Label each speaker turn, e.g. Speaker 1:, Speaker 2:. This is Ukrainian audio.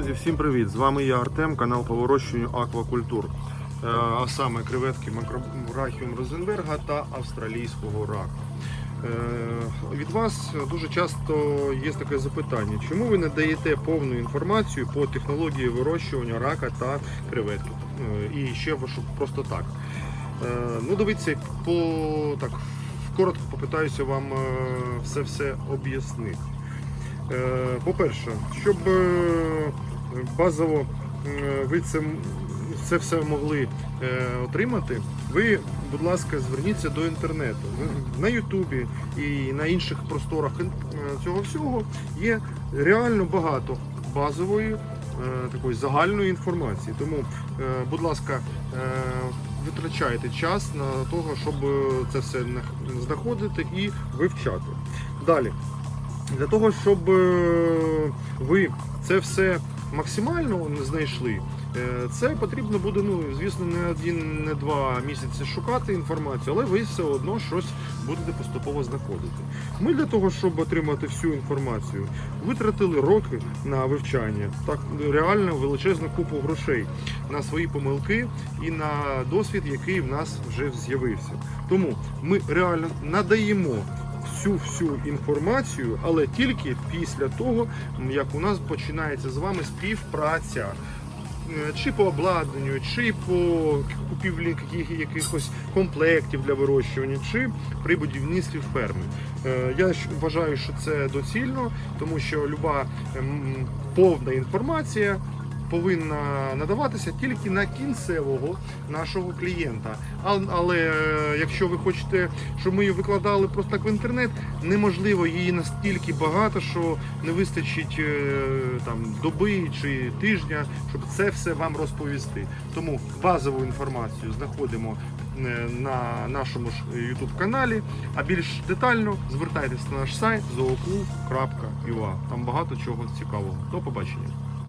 Speaker 1: Друзі, всім привіт! З вами я Артем, канал по вирощуванню аквакультур. Е, А саме креветки макробрахіум Розенберга та австралійського рака. Е, Від вас дуже часто є таке запитання, чому ви не даєте повну інформацію по технології вирощування рака та креветки? Е, І ще просто так. Ну, дивіться, по так коротко попитаюся вам е, все все об'яснити. По-перше, щоб базово е, ви це, це все могли е, отримати, ви, будь ласка, зверніться до інтернету. На Ютубі і на інших просторах е, цього всього є реально багато базової такої загальної інформації. Тому, будь ласка, витрачайте час на того, щоб це все знаходити і вивчати. Далі. Для того, щоб ви це все максимально знайшли, е, це потрібно буде, ну звісно, не один, не два місяці шукати інформацію, але ви все одно щось будете поступово знаходити. Ми для того, щоб отримати всю інформацію, витратили роки на вивчання, так реально величезну купу грошей на свої помилки і на досвід, який в нас вже з'явився. Тому ми реально надаємо всю всю інформацію, але тільки після того, як у нас починається з вами співпраця. Е, Чи по обладнанню, чи по купівлі якихось комплектів для вирощування, чи при будівництві ферми. Е, Я вважаю, що це доцільно, тому що люба ем, повна інформація повинна надаватися тільки на кінцевого нашого клієнта. Але е, якщо ви хочете, щоб ми її викладали просто так в інтернет, неможливо її настільки багато, що не вистачить е, там доби чи тижня, щоб це все вам розповісти. Тому базову інформацію знаходимо е, на нашому ж YouTube каналі. А більш детально звертайтесь на наш сайт zooklub.ua. Там багато чого цікавого. До побачення.